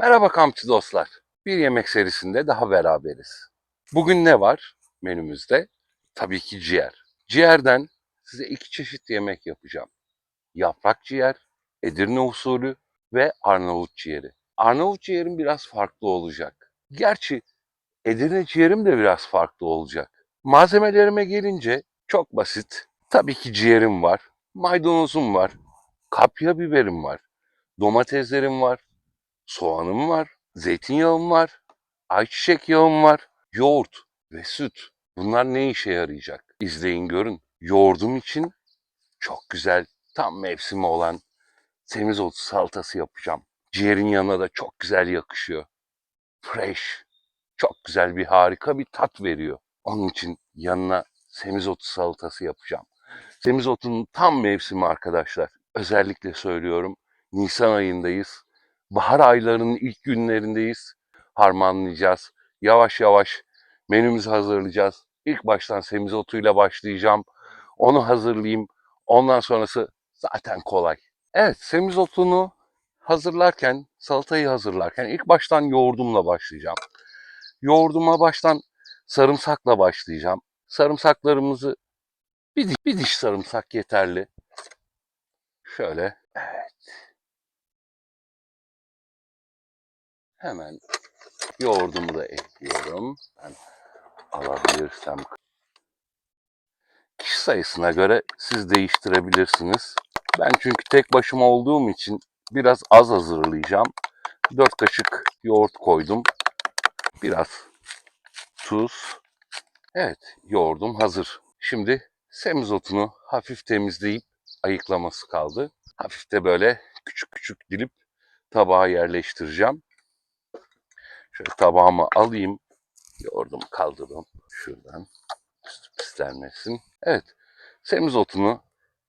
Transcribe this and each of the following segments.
Merhaba kampçı dostlar. Bir yemek serisinde daha beraberiz. Bugün ne var menümüzde? Tabii ki ciğer. Ciğerden size iki çeşit yemek yapacağım. Yaprak ciğer, Edirne usulü ve Arnavut ciğeri. Arnavut ciğerim biraz farklı olacak. Gerçi Edirne ciğerim de biraz farklı olacak. Malzemelerime gelince çok basit. Tabii ki ciğerim var, maydanozum var, kapya biberim var, domateslerim var, soğanım var, zeytinyağım var, ayçiçek yağım var, yoğurt ve süt. Bunlar ne işe yarayacak? İzleyin görün. Yoğurdum için çok güzel, tam mevsimi olan semizotu salatası yapacağım. Ciğerin yanına da çok güzel yakışıyor. Fresh. Çok güzel bir harika bir tat veriyor. Onun için yanına semizotu salatası yapacağım. Semizotunun tam mevsimi arkadaşlar. Özellikle söylüyorum. Nisan ayındayız. Bahar aylarının ilk günlerindeyiz. Harmanlayacağız. Yavaş yavaş menümüzü hazırlayacağız. İlk baştan semizotuyla başlayacağım. Onu hazırlayayım. Ondan sonrası zaten kolay. Evet, semizotunu hazırlarken, salatayı hazırlarken ilk baştan yoğurdumla başlayacağım. Yoğurduma baştan sarımsakla başlayacağım. Sarımsaklarımızı bir diş, bir diş sarımsak yeterli. Şöyle. Evet. Hemen yoğurdumu da ekliyorum. Ben alabilirsem. Kişi sayısına göre siz değiştirebilirsiniz. Ben çünkü tek başıma olduğum için biraz az hazırlayacağım. 4 kaşık yoğurt koydum. Biraz tuz. Evet, yoğurdum hazır. Şimdi semizotunu hafif temizleyip ayıklaması kaldı. Hafif de böyle küçük küçük dilip tabağa yerleştireceğim. Şöyle tabağımı alayım. Yoğurdumu kaldırdım şuradan. Pislenmesin. Evet, semizotunu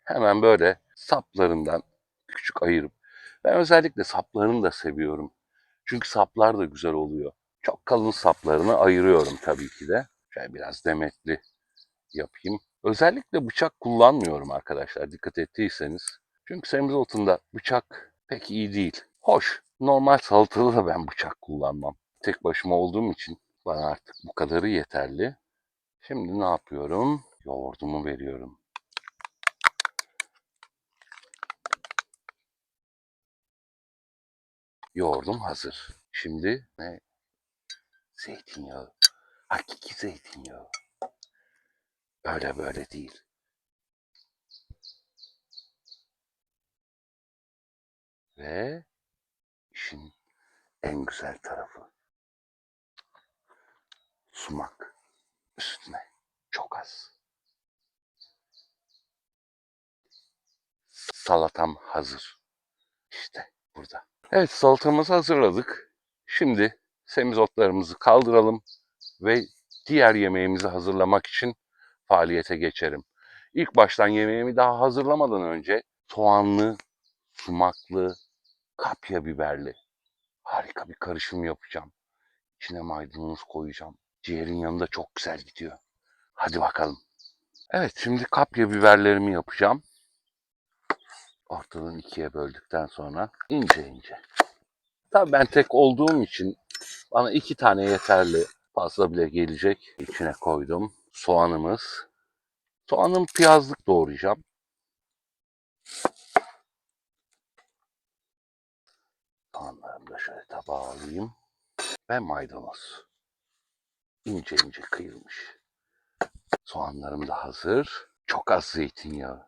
hemen böyle saplarından küçük ayırıp ben özellikle saplarını da seviyorum. Çünkü saplar da güzel oluyor. Çok kalın saplarını ayırıyorum tabii ki de. Şöyle biraz demetli yapayım. Özellikle bıçak kullanmıyorum arkadaşlar dikkat ettiyseniz. Çünkü semizotunda bıçak pek iyi değil. Hoş. Normal salatada da ben bıçak kullanmam. Tek başıma olduğum için bana artık bu kadarı yeterli. Şimdi ne yapıyorum? Yoğurdumu veriyorum. Yoğurdum hazır. Şimdi ne? Zeytinyağı. Hakiki zeytinyağı. Öyle böyle değil. Ve işin en güzel tarafı. Sumak. Üstüne. Çok az. Salatam hazır. İşte burada. Evet salatamızı hazırladık. Şimdi semizotlarımızı kaldıralım ve diğer yemeğimizi hazırlamak için faaliyete geçerim. İlk baştan yemeğimi daha hazırlamadan önce soğanlı, sumaklı, kapya biberli harika bir karışım yapacağım. İçine maydanoz koyacağım. Ciğerin yanında çok güzel gidiyor. Hadi bakalım. Evet şimdi kapya biberlerimi yapacağım. Ortadan ikiye böldükten sonra ince ince. Tabii ben tek olduğum için bana iki tane yeterli. Fazla bile gelecek. İçine koydum. Soğanımız. Soğanım piyazlık doğrayacağım. Soğanlarımı da şöyle tabağa alayım. Ve maydanoz. İnce ince kıyılmış. Soğanlarım da hazır. Çok az zeytinyağı.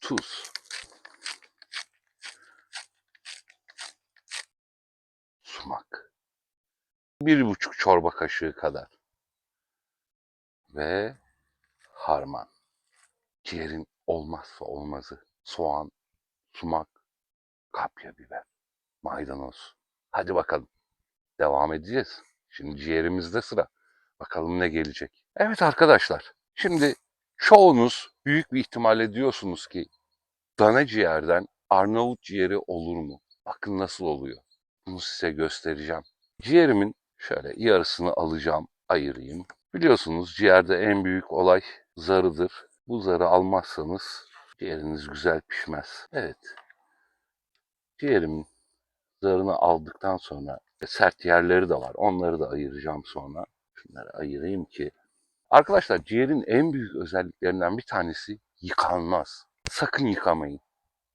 Tuz. Sumak. Bir buçuk çorba kaşığı kadar. Ve harman. Ciğerin olmazsa olmazı. Soğan, sumak, kapya biber, maydanoz. Hadi bakalım. Devam edeceğiz. Şimdi ciğerimizde sıra. Bakalım ne gelecek. Evet arkadaşlar. Şimdi çoğunuz büyük bir ihtimalle diyorsunuz ki dana ciğerden Arnavut ciğeri olur mu? Bakın nasıl oluyor. Bunu size göstereceğim. Ciğerimin şöyle yarısını alacağım, ayırayım. Biliyorsunuz ciğerde en büyük olay zarıdır. Bu zarı almazsanız ciğeriniz güzel pişmez. Evet. Ciğerimin Zarını aldıktan sonra sert yerleri de var. Onları da ayıracağım sonra. Şunları ayırayım ki. Arkadaşlar ciğerin en büyük özelliklerinden bir tanesi yıkanmaz. Sakın yıkamayın.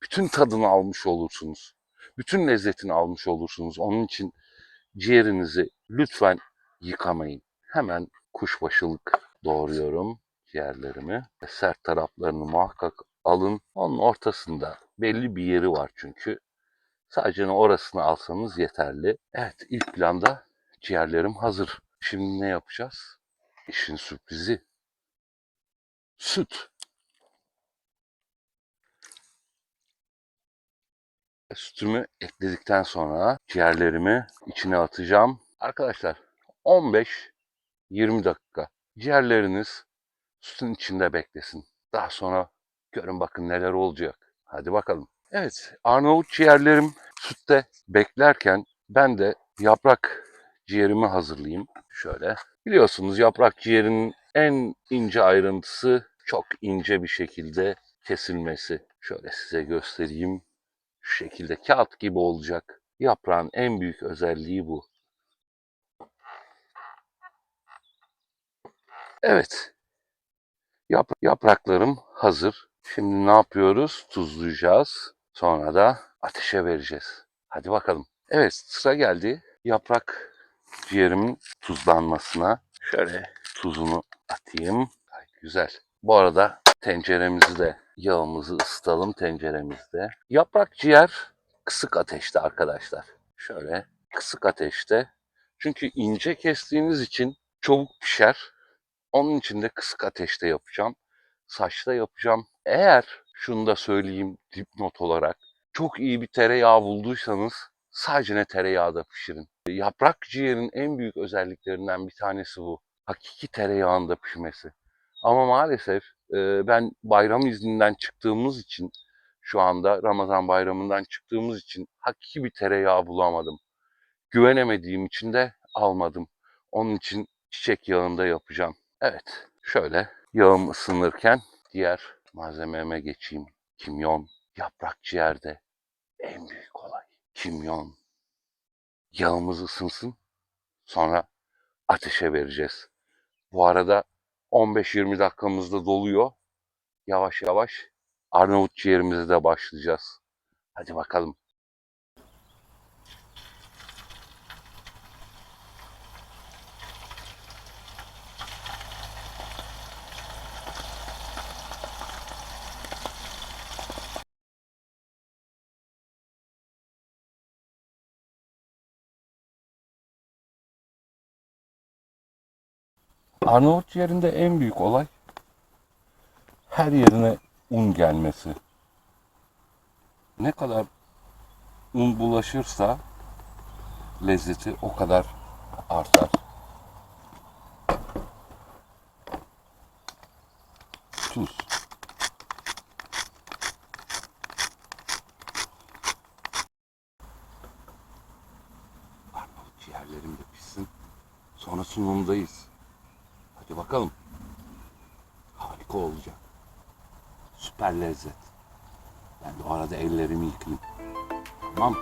Bütün tadını almış olursunuz. Bütün lezzetini almış olursunuz. Onun için ciğerinizi lütfen yıkamayın. Hemen kuşbaşılık doğruyorum ciğerlerimi. Sert taraflarını muhakkak alın. Onun ortasında belli bir yeri var çünkü. Sadece orasını alsanız yeterli. Evet ilk planda ciğerlerim hazır. Şimdi ne yapacağız? İşin sürprizi. Süt. Sütümü ekledikten sonra ciğerlerimi içine atacağım. Arkadaşlar 15-20 dakika ciğerleriniz sütün içinde beklesin. Daha sonra görün bakın neler olacak. Hadi bakalım. Evet Arnavut ciğerlerim sütte beklerken ben de yaprak ciğerimi hazırlayayım. Şöyle. Biliyorsunuz yaprak ciğerinin en ince ayrıntısı çok ince bir şekilde kesilmesi. Şöyle size göstereyim. Şu şekilde kağıt gibi olacak. Yaprağın en büyük özelliği bu. Evet. Yap- yapraklarım hazır. Şimdi ne yapıyoruz? Tuzlayacağız. Sonra da ateşe vereceğiz. Hadi bakalım. Evet sıra geldi. Yaprak ciğerimin tuzlanmasına. Şöyle tuzunu atayım. Gayet güzel. Bu arada tenceremizi de yağımızı ısıtalım tenceremizde. Yaprak ciğer kısık ateşte arkadaşlar. Şöyle kısık ateşte. Çünkü ince kestiğiniz için çabuk pişer. Onun için de kısık ateşte yapacağım. Saçta yapacağım. Eğer şunu da söyleyeyim dipnot olarak. Çok iyi bir tereyağı bulduysanız sadece ne tereyağda pişirin. Yaprak ciğerin en büyük özelliklerinden bir tanesi bu. Hakiki tereyağında pişmesi. Ama maalesef e, ben bayram izninden çıktığımız için şu anda Ramazan bayramından çıktığımız için hakiki bir tereyağı bulamadım. Güvenemediğim için de almadım. Onun için çiçek yağında yapacağım. Evet, şöyle yağım ısınırken diğer malzememe geçeyim. Kimyon, yaprak ciğerde en büyük olay. Kimyon. Yağımız ısınsın. Sonra ateşe vereceğiz. Bu arada 15-20 dakikamızda doluyor. Yavaş yavaş Arnavut ciğerimize de başlayacağız. Hadi bakalım. Arnavut ciğerinde en büyük olay her yerine un gelmesi. Ne kadar un bulaşırsa lezzeti o kadar artar. Tuz. Arnavut ciğerlerim de pişsin. Sonra sunumdayız. Bakalım. Harika olacak. Süper lezzet. Ben de o arada ellerimi yıkayayım. Tamam.